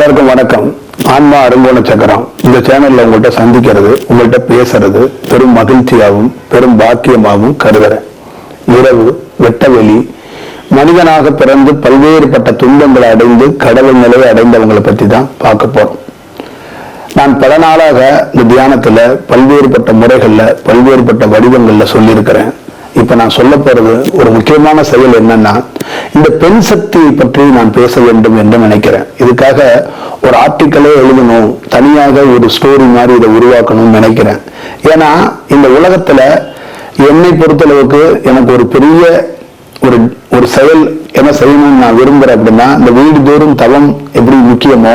எல்லாருக்கும் வணக்கம். ஆன்மா அருங்கோண சக்கரம். இந்த சேனல்ல உங்கள்கிட்ட சந்திக்கிறது உங்கள்கிட்ட பேசுறது பெரும் மகிழ்ச்சியாகவும் பெரும் பாக்கியமாகவும் கருதுறேன். இரவு வெட்டவெளி மனிதனாக பிறந்து பல்வேறுபட்ட துன்பங்களை அடைந்து கடவுள் நிலையை அடைந்தவங்களை பற்றி தான் பார்க்க போறோம். நான் பல நாளாக இந்த தியானத்துல பல்வேறுபட்ட முறைகள்ல பல்வேறுபட்ட வடிவங்கள்ல சொல்லியிருக்கிறேன். இப்ப நான் சொல்ல போறது ஒரு முக்கியமான செயல் என்னன்னா இந்த பெண் சக்தியை பற்றி நான் பேச வேண்டும் என்று நினைக்கிறேன். இதுக்காக ஒரு ஆர்டிக்கலே எழுதணும். தனியாக ஒரு ஸ்டோரி மாதிரி இதை உருவாக்கணும்னு நினைக்கிறேன். ஏன்னா இந்த உலகத்துல என்னை பொறுத்தளவுக்கு எனக்கு ஒரு பெரிய ஒரு ஒரு செயல் என்ன செய்யணும்னு நான் விரும்புறேன் அப்படின்னா இந்த வீடு தோறும் தவம் எப்படி முக்கியமோ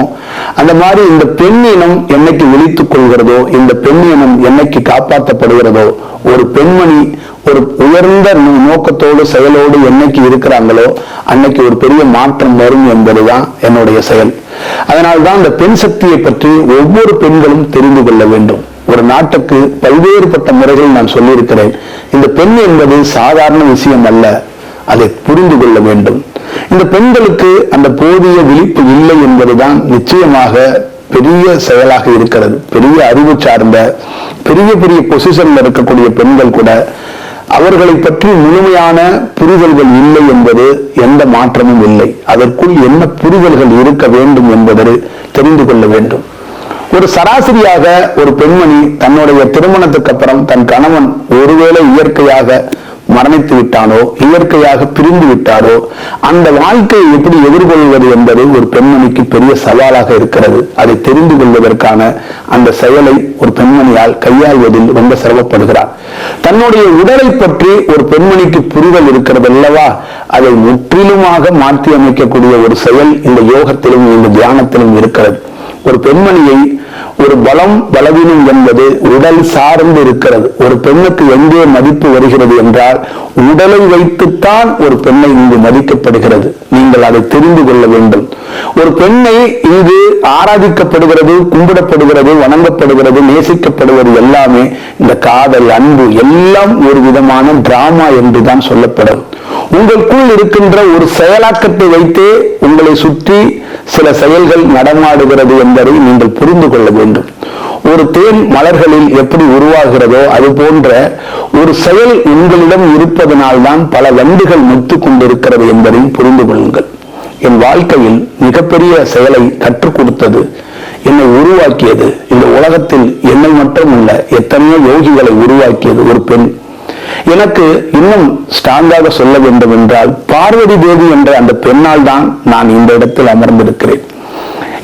அந்த மாதிரி இந்த பெண் இனம் என்னைக்கு விழித்துக் கொள்கிறதோ இந்த பெண் இனம் என்னைக்கு காப்பாற்றப்படுகிறதோ ஒரு பெண்மணி ஒரு உயர்ந்த நோக்கத்தோடு செயலோடு என்னைக்கு இருக்கிறாங்களோ அன்னைக்கு ஒரு பெரிய மாற்றம் வரும் என்பதுதான் என்னுடைய செயல். அதனால்தான் இந்த பெண் சக்தியை பற்றி ஒவ்வொரு பெண்களும் தெரிந்து கொள்ள வேண்டும். ஒரு நாட்டுக்கு பல்வேறுபட்ட முறைகள் நான் சொல்லியிருக்கிறேன். இந்த பெண் என்பது சாதாரண விஷயம் அல்ல. அதை புரிந்து கொள்ள வேண்டும். இந்த பெண்களுக்கு அந்த போதிய விழிப்பு இல்லை என்பதுதான் நிச்சயமாக பெரிய செயலாக இருக்கிறது. பெரிய அறிவு சார்ந்த பெரிய பெரிய பொசிஷன்ல இருக்கக்கூடிய பெண்கள் கூட அவர்களை பற்றி முழுமையான புரிதல்கள் இல்லை என்பது எந்த மாற்றமும் இல்லை. அதற்குள் என்ன புரிதல்கள் இருக்க வேண்டும் என்பதை தெரிந்து கொள்ள வேண்டும். ஒரு சராசரியாக ஒரு பெண்மணி தன்னுடைய திருமணத்துக்கு அப்புறம் தன் கணவன் ஒருவேளை இயற்கையாக மரணித்து விட்டானோ இயற்கையாக பிரிந்து விட்டாரோ அந்த வாழ்க்கையை எப்படி எதிர்கொள்வது என்பது ஒரு பெண்மணிக்கு பெரிய சவாலாக இருக்கிறது. அதை தெரிந்து கொள்வதற்கான அந்த செயலை ஒரு பெண்மணியால் கையாள்வதில் ரொம்ப சிரமப்படுகிறார். தன்னுடைய உடலை பற்றி ஒரு பெண்மணிக்கு புரிதல் இருக்கிறது அல்லவா? அதை முற்றிலுமாக மாற்றி அமைக்கக்கூடிய ஒரு செயல் இந்த யோகத்திலும் இந்த தியானத்திலும் இருக்கிறது. ஒரு பெண்மணியை ஒரு பலம் பலவீனம் என்பது உடல் சார்ந்து இருக்கிறது. ஒரு பெண்ணுக்கு எங்கே மதிப்பு வருகிறது என்றால் உடலை வைத்துத்தான் ஒரு பெண்ணை இங்கு மதிக்கப்படுகிறது. நீங்கள் அதை தெரிந்து கொள்ள வேண்டும். ஒரு பெண்ணை இங்கு ஆராதிக்கப்படுகிறது கும்பிடப்படுகிறது வணங்கப்படுகிறது நேசிக்கப்படுவது எல்லாமே இந்த காதல் அன்பு எல்லாம் ஒரு விதமான டிராமா என்றுதான் சொல்லப்படும். உங்களுக்குள் இருக்கின்ற ஒரு செயலாக்கத்தை வைத்தே உங்களை சுற்றி சில செயல்கள் நடமாடுகிறது என்பதை நீங்கள் புரிந்து கொள்ள வேண்டும். ஒரு தேன் மலர்களில் எப்படி உருவாகிறதோ அது போன்ற ஒரு செயல் உங்களிடம் இருப்பதனால்தான் பல வண்டுகள் முத்து கொண்டிருக்கிறது என்பதையும் புரிந்து கொள்ளுங்கள். என் வாழ்க்கையில் மிகப்பெரிய செயலை கற்றுக் கொடுத்தது என்னை உருவாக்கியது. இந்த உலகத்தில் என்னை மட்டும் இல்ல எத்தனையோ யோகிகளை உருவாக்கியது ஒரு பெண். எனக்கு இன்னும் ஸ்ட்ராங்காக சொல்ல வேண்டும் என்றால் பார்வதி தேவி என்ற அந்த பெண்ணால் தான் நான் இந்த இடத்தில் அமர்ந்திருக்கிறேன்.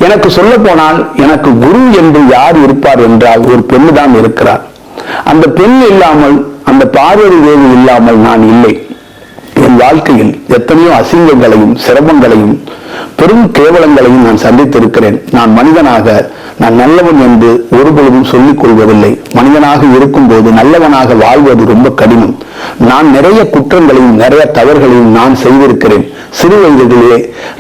எனக்கு சொல்ல போனால் எனக்கு குரு என்று யார் இருப்பார் என்றால் ஒரு பெண்ணு தான் இருக்கிறார். அந்த பெண் இல்லாமல் அந்த பார்வதி தேவி இல்லாமல் நான் இல்லை. என் வாழ்க்கையில் எத்தனையோ அசிங்கங்களையும் சிரமங்களையும் பெரும் கேவலங்களையும் நான் சந்தித்திருக்கிறேன். நான் மனிதனாக நான் நல்லவன் என்று ஒருபொழுதும் சொல்லிக் கொள்வதில்லை. மனிதனாக இருக்கும்போது நல்லவனாக வாழ்வது ரொம்ப கடினம். நான் நிறைய குற்றங்களையும் நிறைய தவறுகளையும் நான் செய்திருக்கிறேன். சிறு வயதிலே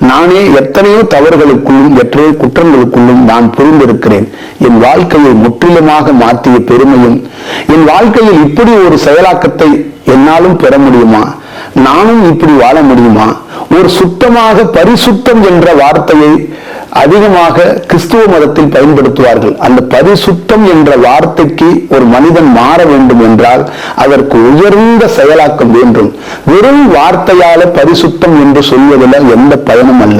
நானே எத்தனையோ தவறுகளுக்குள்ளும் எத்தனையோ குற்றங்களுக்குள்ளும் நான் புரிந்திருக்கிறேன். என் வாழ்க்கையை முற்றிலுமாக மாற்றிய பெருமையும் என் வாழ்க்கையில் இப்படி ஒரு செயலாக்கத்தை என்னாலும் பெற முடியுமா? நானும் இப்படி வாழ முடியுமா? ஒரு சுத்தமாக பரிசுத்தம் என்ற வார்த்தையை அதிகமாக கிறிஸ்துவ மதத்தில் பயன்படுத்துவார்கள். அந்த பரிசுத்தம் என்ற வார்த்தைக்கு ஒரு மனிதன் மாற வேண்டும் என்றால் அதற்கு உயர்ந்த செயலாக்கம் வேண்டும். வெறும் வார்த்தையால பரிசுத்தம் என்று சொல்வதில் எந்த பயனும் அல்ல.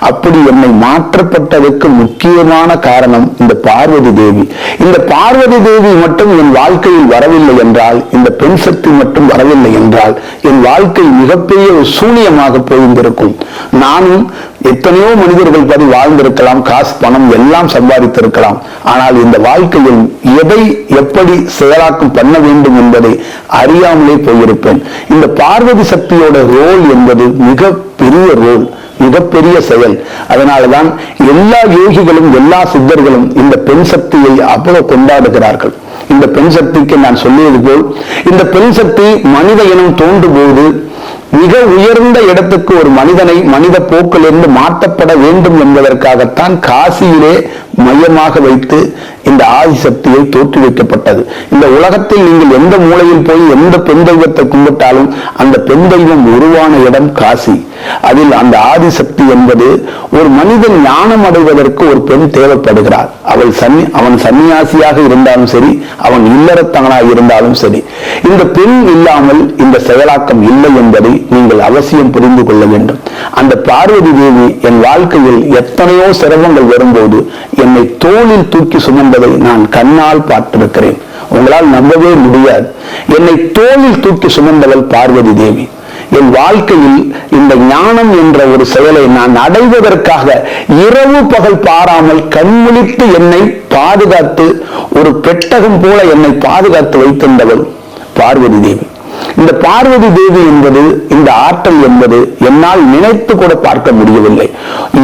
அப்படி என்னை மாற்றப்பட்டதற்கு முக்கியமான காரணம் இந்த பார்வதி தேவி. இந்த பார்வதி தேவி மட்டும் என் வாழ்க்கையில் வரவில்லை என்றால் இந்த பெண் சக்தி மட்டும் வரவில்லை என்றால் என் வாழ்க்கை மிகப்பெரிய ஒரு சூனியமாக போயிருந்திருக்கும் நானும் எத்தனையோ மனிதர்கள் படி வாழ்ந்திருக்கலாம் காசு பணம் எல்லாம் சம்பாதித்திருக்கலாம். ஆனால் இந்த வாழ்க்கையில் எதை எப்படி செயலாக்கம் பண்ண வேண்டும் என்பதை அறியாமலே போயிருப்பேன். இந்த பார்வதி சக்தியோட ரோல் என்பது மிக பெரிய ரோல் மிகப்பெரிய செயல். அதனாலதான் எல்லா யோகிகளும் எல்லா சித்தர்களும் இந்த பெண் சக்தியை அவ்வளவு கொண்டாடுகிறார்கள். இந்த பெண் சக்திக்கு நான் சொல்லியது போல் இந்த பெண் சக்தி மனித இனம் தோன்றும் போது மிக உயர்ந்த இடத்துக்கு ஒரு மனிதனை மனித போக்கிலிருந்து மாற்றப்பட வேண்டும் என்பதற்காகத்தான் காசியிலே மையமாக வைத்து இந்த ஆதிசக்தியை தோற்றுவிக்கப்பட்டது இந்த உலகத்தில் நீங்கள் எந்த மூலையில் போய் எந்த பெண் தெய்வத்தை கும்பிட்டாலும் அந்த பெண் தெய்வம் உருவான இடம் காசி. அதில் அந்த ஆதிசக்தி என்பது ஒரு மனிதன் ஞானம் அடைவதற்கு ஒரு பெண் தேவைப்படுகிறார் அவள் சன்னி அவன் சன்னியாசியாக இருந்தாலும் சரி அவன் இல்லறத்தவனாக இருந்தாலும் சரி. இந்த பெண் இல்லாமல் இந்த செயலாக்கம் இல்லை என்பதை நீங்கள் அவசியம் புரிந்து கொள்ள வேண்டும். அந்த பார்வதி தேவி என் வாழ்க்கையில் எத்தனையோ சிரமங்கள் வரும்போது என்னை தோளில் தூக்கி சுமந்ததை நான் கண்ணால் பார்த்திருக்கிறேன். உங்களால் நம்பவே முடியாது. என்னை தோளில் தூக்கி சுமந்தவள் பார்வதி தேவி. என் வாழ்க்கையில் இந்த ஞானம் என்ற ஒரு செயலை நான் அடைவதற்காக இரவு பகல் பாராமல் கண்முழித்து என்னை பாதுகாத்து ஒரு பெட்டகம் போல என்னை பாதுகாத்து வைத்திருந்தவள் பார்வதி தேவி. இந்த பார்வதி தேவி என்பது இந்த ஆற்றல் என்பது என்னால் நினைத்து கூட பார்க்க முடியவில்லை.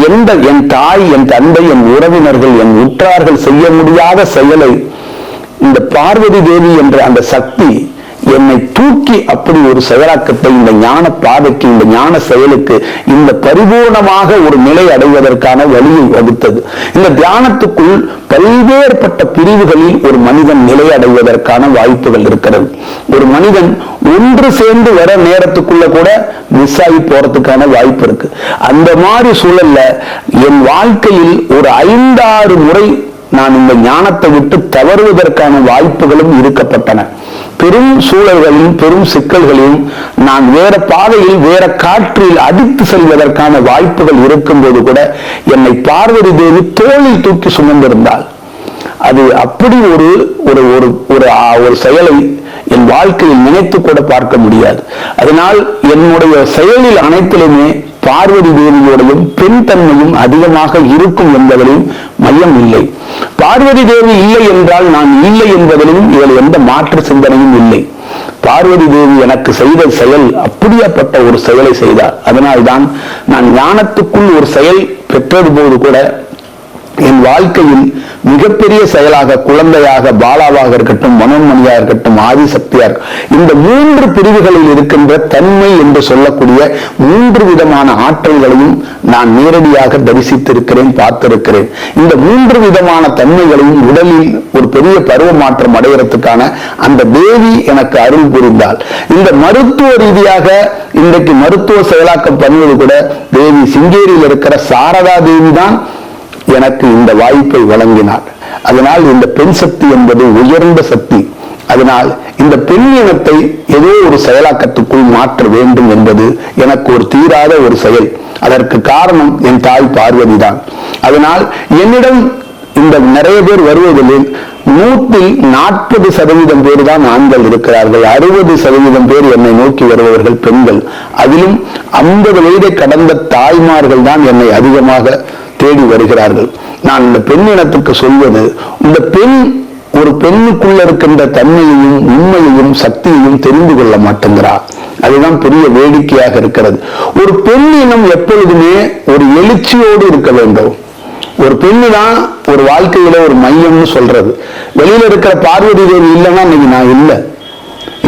எந்த என் தாய் என் தந்தை என் உறவினர்கள் என் உற்றார்கள் செய்ய முடியாத செயலை இந்த பார்வதி தேவி என்ற அந்த சக்தி என்னை தூக்கி அப்படி ஒரு செயலாக்கத்தை இந்த ஞான பாதைக்கு இந்த ஞான செயலுக்கு இந்த பரிபூர்ணமாக ஒரு நிலை அடைவதற்கான வழியை வகுத்தது. இந்த தியானத்துக்குள் பல்வேறுபட்ட பிரிவுகளில் ஒரு மனிதன் நிலை அடைவதற்கான வாய்ப்புகள் இருக்கிறது. ஒரு மனிதன் ஒன்று சேர்ந்து வர நேரத்துக்குள்ள கூட மிஸ் ஆகி போறதுக்கான வாய்ப்பு இருக்கு. அந்த மாதிரி சூழல்ல என் வாழ்க்கையில் ஒரு ஐந்தாறு முறை நான் இந்த ஞானத்தை விட்டு தவறுவதற்கான வாய்ப்புகளும் இருக்கப்பட்டன. பெரும் சூழல்களையும் பெரும் சிக்கல்களையும் நான் வேற பாதையில் வேற காற்றில் அடித்து செல்வதற்கான வாய்ப்புகள் இருக்கும்போது கூட என்னை பார்வதி தேவி தோளில் தூக்கி சுமந்திருந்தாள். அது அப்படி ஒரு ஒரு ஒரு ஒரு ஒரு செயலை என் வாழ்க்கையில் நினைத்து கூட பார்க்க முடியாது. அதனால் என்னுடைய செயலில் அனைத்திலுமே பார்வதி தேவியோடையும் பெண் தன்மையும் அதிகமாக இருக்கும் என்பதிலும் மையம் இல்லை. பார்வதி தேவி இல்லை என்றால் நான் இல்லை என்பதிலும் இதில் எந்த மாற்று சிந்தனையும் இல்லை. பார்வதி தேவி எனக்கு செய்த செயல் அப்படியாப்பட்ட ஒரு செயலை செய்தார். அதனால்தான் நான் ஞானத்துக்குள் ஒரு செயல் பெற்றது போது கூட என் வாழ்க்கையில் மிகப்பெரிய செயலாக குழந்தையாக பாலாவாக இருக்கட்டும் மனோன்மணியா இருக்கட்டும் ஆதிசக்தியா இருக்கட்டும், இந்த மூன்று பிரிவுகளில் இருக்கின்ற தன்மை என்று சொல்லக்கூடிய மூன்று விதமான ஆற்றல்களையும் நான் நேரடியாக தரிசித்திருக்கிறேன் பார்த்திருக்கிறேன். இந்த மூன்று விதமான தன்மைகளையும் உடலில் ஒரு பெரிய பருவ மாற்றம் அடைகிறதுக்கான அந்த தேவி எனக்கு அருள் புரிந்தால் இந்த மருத்துவ ரீதியாக இன்றைக்கு மருத்துவ செயலாக்கம் பண்ணுவது கூட தேவி சிங்கேரியில் இருக்கிற சாரதா தேவி தான் எனக்கு இந்த வாய்ப்பை வழங்கினார். அதனால் இந்த பெண் சக்தி என்பது உயர்ந்த சக்தி. அதனால் இந்த பெண் இனத்தை ஏதோ ஒரு செயலாக்கத்துக்குள் மாற்ற வேண்டும் என்பது எனக்கு ஒரு தீராத ஒரு செயல். அதற்கு காரணம் என் தாய் பார்வதி தான். அதனால் என்னிடம் இந்த நிறைய பேர் வருவதில் நூற்றில் நாற்பது சதவீதம் பேர் தான் ஆண்கள் இருக்கிறார்கள். அறுபது சதவீதம் பேர் என்னை நோக்கி வருபவர்கள் பெண்கள். அதிலும் ஐம்பது வயதை கடந்த தாய்மார்கள் தான் என்னை அதிகமாக தேடி வருகிறார்கள். நான் இந்த பெண் இனத்துக்கு சொல்வது இந்த பெண் ஒரு பெண்ணுக்குள்ள இருக்கின்ற தன்மையையும் உண்மையையும் சக்தியையும் தெரிந்து கொள்ள மாட்டேங்கிறா. அதுதான் பெரிய வேடிக்கையாக இருக்கிறது. ஒரு பெண் இனம் எப்பொழுதுமே ஒரு எழுச்சியோடு இருக்க வேண்டும். ஒரு பெண்ணு தான் ஒரு வாழ்க்கையில ஒரு மையம்னு சொல்றது. வெளியில இருக்கிற பார்வதி தேவி இல்லைன்னா இன்னைக்கு நான் இல்லை.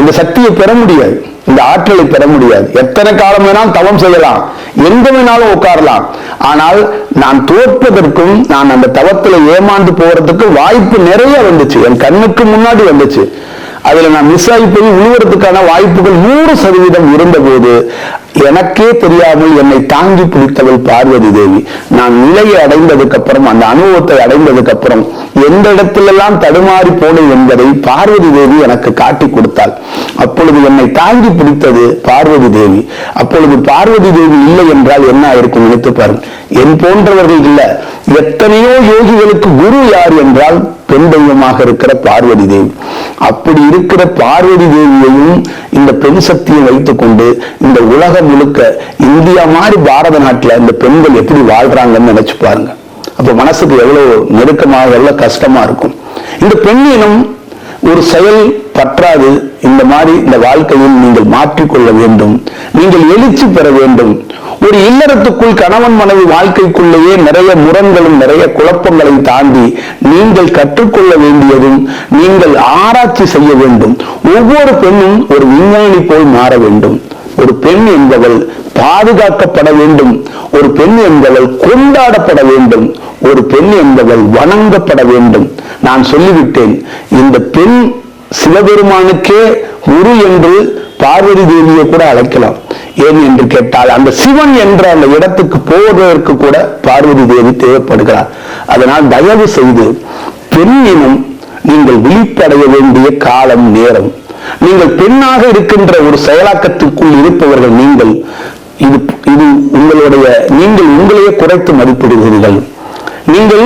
இந்த சக்தியை பெற முடியாது. இந்த ஆற்றலை பெற முடியாது. எத்தனை காலம் வேணாலும் தவம் செய்யலாம். எங்க வேணாலும் உட்காரலாம். ஆனால் நான் தோற்பதற்கும் நான் அந்த தவத்துல ஏமாந்து போறதுக்கு வாய்ப்பு நிறைய வந்துச்சு. என் கண்ணுக்கு முன்னாடி வந்துச்சு. அதுல நான் மிஸ் ஆகி போய் விழுவதற்கான வாய்ப்புகள் நூறு சதவீதம் இருந்தபோது எனக்கே தெரியாமல் என்னை தாங்கி பிடித்தவள் பார்வதி தேவி. நான் நிலையை அடைந்ததுக்கு அப்புறம் அந்த அனுபவத்தை அடைந்ததுக்கு அப்புறம் எந்த இடத்திலெல்லாம் தடுமாறி போனேன் என்பதை பார்வதி தேவி எனக்கு காட்டி கொடுத்தாள். அப்பொழுது என்னை தாங்கி பிடித்தது பார்வதி தேவி. அப்பொழுது பார்வதி தேவி இல்லை என்றால் என்ன ஆயிருக்கும் நினைத்து பாருங்க என் போன்றவர்கள் இல்ல. எத்தனையோ யோகிகளுக்கு குரு யார் என்றால் பெண் தெய்வமாக இருக்கிற பார்வதி தேவி. அப்படி இருக்கிற பார்வதி தேவியையும் இந்த பெண் சக்தியை வைத்துக்கொண்டு இந்த உலகம் முழுக்க இந்தியா மாதிரி பாரத நாட்டுல இந்த பெண்கள் எப்படி வாழ்றாங்கன்னு நினைச்சு பாருங்க. அப்ப மனசுக்கு எவ்வளவு நெருக்கமாக எவ்வளவு கஷ்டமா இருக்கும். இந்த பெண் இனம் ஒரு செயல் பற்றாது இந்த மாதிரி இந்த வாழ்க்கையில் நீங்கள் மாற்றிக்கொள்ள வேண்டும். நீங்கள் எழுச்சி பெற வேண்டும். ஒரு இல்லறத்துக்குள் கணவன் மனைவி வாழ்க்கைக்குள்ளேயே நிறைய முரண்களும் நிறைய குழப்பங்களையும் தாண்டி நீங்கள் கற்றுக்கொள்ள வேண்டியதும் நீங்கள் ஆராய்ச்சி செய்ய வேண்டும். ஒவ்வொரு பெண்ணும் ஒரு விஞ்ஞானி போல் மாற வேண்டும். ஒரு பெண் என்பவள் பாதுகாக்கப்பட வேண்டும். ஒரு பெண் என்பவள் கொண்டாடப்பட வேண்டும். ஒரு பெண் என்பவள் வணங்கப்பட வேண்டும். நான் சொல்லிவிட்டேன் இந்த பெண் சிவபெருமானுக்கே குரு என்று பார்வதி தேவியை கூட அழைக்கலாம். ஏன் என்று கேட்டால் அந்த சிவன் என்ற அந்த இடத்துக்கு போவதற்கு கூட பார்வதி தேவி தேவைப்படுகிறார் அதனால் தயவு செய்து பெண் நீங்கள் விழிப்படைய வேண்டிய காலம் நேரம். நீங்கள் பெண்ணாக இருக்கின்ற ஒரு செயலாக்கத்திற்குள் இருப்பவர்கள் நீங்கள் இது இது உங்களுடைய நீங்கள் உங்களையே குறைத்து மதிப்பிடுகிறீர்கள். நீங்கள்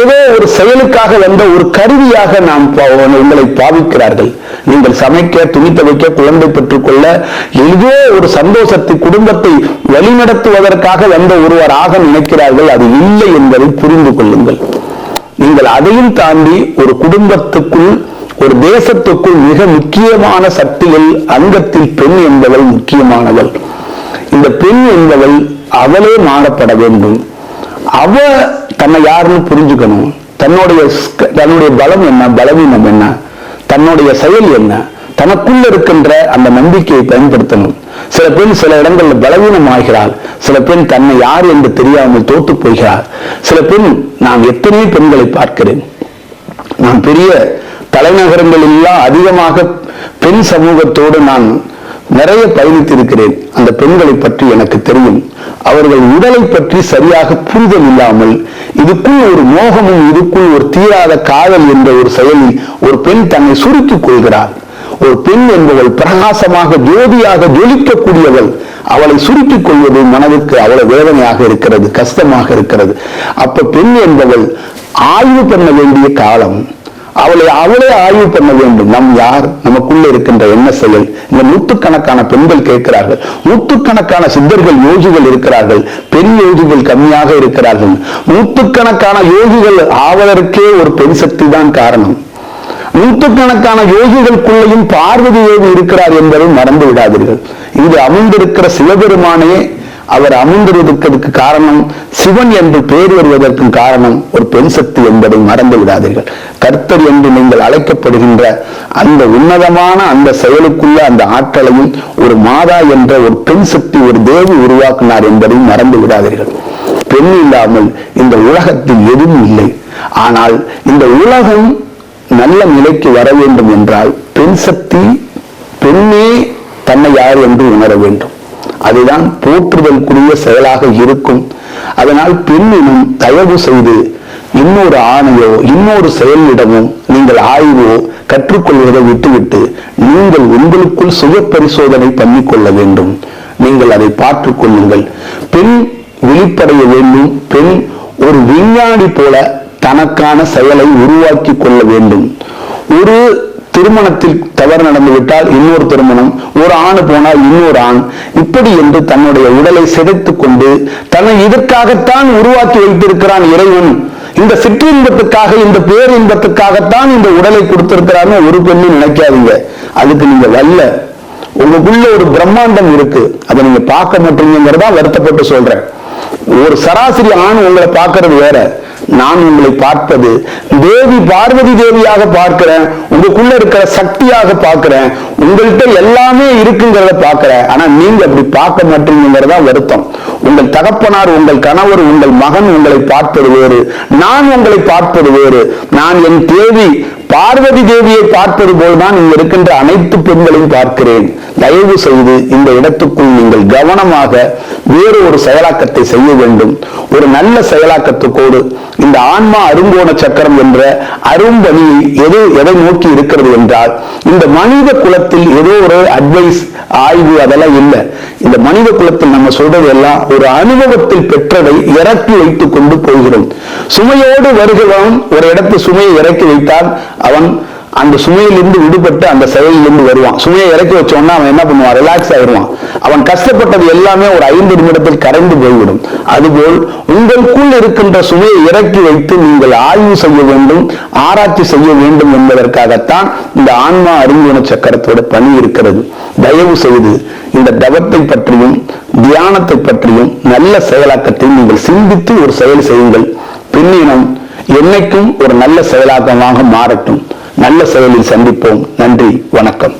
ஏதோ ஒரு செயலுக்காக வந்த ஒரு கருவியாக நாம் உங்களை பாவிக்கிறார்கள். நீங்கள் சமைக்க துணி துவைக்க குழந்தை பெற்றுக்கொள்ள ஏதோ ஒரு சந்தோஷத்தை குடும்பத்தை வழிநடத்துவதற்காக வந்த ஒருவராக நினைக்கிறார்கள் அது இல்லை என்பதை புரிந்து கொள்ளுங்கள். நீங்கள் அதையும் தாண்டி ஒரு குடும்பத்துக்குள் ஒரு தேசத்துக்குள் மிக முக்கியமான சக்தியில் அங்கத்தில் பெண் என்பவள் முக்கியமானவள். இந்த பெண் என்பவள் அவளே மாறப்பட வேண்டும். அவ தன்னை யாருன்னு புரிஞ்சுக்கணும். தன்னுடைய தன்னுடைய பலம் என்ன பலவீனம் என்ன தன்னுடைய செயல் என்ன தனக்குள்ள இருக்கின்ற அந்த நம்பிக்கையை பயன்படுத்தணும். சில பெண் சில இடங்களில் பலவீனம் ஆகிறாள். சில பெண் தன்னை யார் என்று தெரியாமல் தோத்து போகிறாள். சில பெண் நான் எத்தனையோ பெண்களை பார்க்கிறேன். நான் பெரிய தலைநகரங்களெல்லாம் அதிகமாக பெண் சமூகத்தோடு நான் நிறைய பயணித்திருக்கிறேன். அந்த பெண்களை பற்றி எனக்கு தெரியும். அவர்கள் உடலை பற்றி சரியாக புரிதல் இல்லாமல் இதுக்குள் ஒரு மோகமும் இதுக்குள் ஒரு தீராத காதல் என்ற ஒரு செயலில் ஒரு பெண் தன்னை சுருக்கிக் கொள்கிறார் ஒரு பெண் என்பவள் பிரகாசமாக ஜோதியாக ஜொலிக்கக்கூடியவள். அவளை சுருக்கிக் கொள்வது மனதுக்கு அவ்வளவு வேதனையாக இருக்கிறது கஷ்டமாக இருக்கிறது. அப்ப பெண் என்பவள் ஆய்வு பண்ண வேண்டிய காலம். அவளை அவளே ஆய்வு பண்ண வேண்டும். நம் யார்? நமக்குள்ள இருக்கின்ற என்ன செயல்? இந்த நூற்றுக்கணக்கான பெண்கள் கேட்கிறார்கள். நூற்றுக்கணக்கான சித்தர்கள் யோகிகள் இருக்கிறார்கள். பெண் யோகிகள் கம்மியாக இருக்கிறார்கள். நூற்றுக்கணக்கான யோகிகள் ஆவதற்கே ஒரு பெண் சக்தி தான் காரணம். நூற்றுக்கணக்கான யோகிகளுக்குள்ளேயும் பார்வதி யோகி இருக்கிறார் என்பதை மறந்து விடாதீர்கள். இங்கு அமைந்திருக்கிற சிவபெருமானே அவர் அமர்ந்திருக்கிறதுக்கு காரணம் சிவன் என்று பெயர் வருவதற்கு காரணம் ஒரு பெண் சக்தி என்பதை மறந்து விடாதீர்கள். கர்த்தர் என்று நீங்கள் அழைக்கப்படுகின்ற அந்த உன்னதமான அந்த செயலுக்குள்ள அந்த ஆற்றலையும் ஒரு மாதா என்ற ஒரு பெண் சக்தி ஒரு தேவி உருவாக்கினார் என்பதையும் மறந்து விடாதீர்கள். பெண் இல்லாமல் இந்த உலகத்தில் எதுவும் இல்லை. ஆனால் இந்த உலகம் நல்ல நிலைக்கு வர வேண்டும் என்றால் பெண் சக்தி பெண்ணே தன்னை யார் என்று உணர வேண்டும். அதுதான் போற்றுதல்குரிய செயலாக இருக்கும். அதனால் பெண்ணினும் தயவு செய்து இன்னொரு ஆணையோ இன்னொரு செயலிடமோ நீங்கள் ஆய்வோ கற்றுக்கொள்வதை விட்டுவிட்டு நீங்கள் உங்களுக்குள் சுய பரிசோதனை பண்ணிக்கொள்ள வேண்டும். நீங்கள் அதை பார்த்துக் கொள்ளுங்கள். பெண் விழிப்படைய வேண்டும். பெண் ஒரு விஞ்ஞானி போல தனக்கான செயலை உருவாக்கி கொள்ள வேண்டும். ஒரு திருமணத்தில் தவறு நடந்துவிட்டால் இன்னொரு திருமணம் ஒரு ஆண் போனால் இன்னொரு ஆண். இப்படி என்று தன்னுடைய உடலை சிதைத்துக் கொண்டு தன்னை இதற்காகத்தான் உருவாக்கி வைத்திருக்கிறான் இறைவன். இந்த சிற்றின்பத்துக்காக இந்த பேரின்பத்துக்காகத்தான் இந்த உடலை கொடுத்திருக்கிறான்னு ஒரு பெண்ணு நினைக்காதீங்க. அதுக்கு நீங்க வல்ல. உங்களுக்குள்ள ஒரு பிரம்மாண்டம் இருக்கு. அதை நீங்க பார்க்க மாட்டீங்கிறதா வருத்தப்பட்டு சொல்றேன். ஒரு சராசரி ஆண் உங்களை பார்க்கறது வேற. நான் உங்களை பார்ப்பது. தேவி பார்வதி தேவியாக பார்க்கிறேன். உங்களுக்குள்ள இருக்கிற சக்தியாக பார்க்கிறேன். உங்கள்கிட்ட எல்லாமே இருக்குங்கிறத பார்க்கிறேன். ஆனா நீங்க அப்படி பார்க்க மாட்டீங்கிறதா வருத்தம். உங்கள் தகப்பனார் உங்கள் கணவர் உங்கள் மகன் உங்களை பார்ப்பது வேறு. நான் உங்களை பார்ப்பது வேறு. நான் என் தேவி பார்வதி தேவியை பார்ப்பது போல்தான் இங்கு இருக்கின்ற அனைத்து பெண்களையும் பார்க்கிறேன். தயவு செய்து இந்த இடத்துக்குள் நீங்கள் கவனமாக வேறு ஒரு செயலாக்கத்தை செய்ய வேண்டும். ஒரு நல்ல செயலாக்கத்துக்கோடு இந்த ஆன்மா அருங்கோண சக்கரம் என்ற அரும்பணி எது எதை நோக்கி இருக்கிறது என்றால் இந்த மனித குலத்தில் ஏதோ ஒரு அட்வைஸ் ஆய்வு அதெல்லாம் இல்லை. இந்த மனித குலத்தில் நம்ம சொல்றது எல்லாம் ஒரு அனுபவத்தில் பெற்றதை இறக்கி வைத்துக் கொண்டு போகிறோம். சுமையோடு வருகிறவன் ஒரு இடத்து சுமையை இறக்கி வைத்தால் அவன் அந்த சுமையிலிருந்து விடுபட்டு அந்த செயலிலிருந்து வருவான். சுமையை இறக்கி வச்சோன்னா அவன் என்ன பண்ணுவான்? ரிலாக்ஸ் ஆயிடுவான். அவன் கஷ்டப்பட்டது எல்லாமே ஒரு ஐந்து நிமிடத்தில் கரைந்து போய்விடும். அதுபோல் உங்களுக்குள் இருக்கின்ற சுமையை இறக்கி வைத்து நீங்கள் ஆய்வு செய்ய வேண்டும் ஆராய்ச்சி செய்ய வேண்டும் என்பதற்காகத்தான் இந்த ஆன்மா அறிஞன சக்கரத்தோட பணி இருக்கிறது. தயவு செய்து இந்த தவத்தை பற்றியும் தியானத்தை பற்றியும் நல்ல செயலாக்கத்தை நீங்கள் சிந்தித்து ஒரு செயல் செய்யுங்கள். பின்னினம் என்னைக்கும் ஒரு நல்ல செயலாக்கமாக மாறட்டும். நல்ல செயலில் சந்திப்போம். நன்றி வணக்கம்.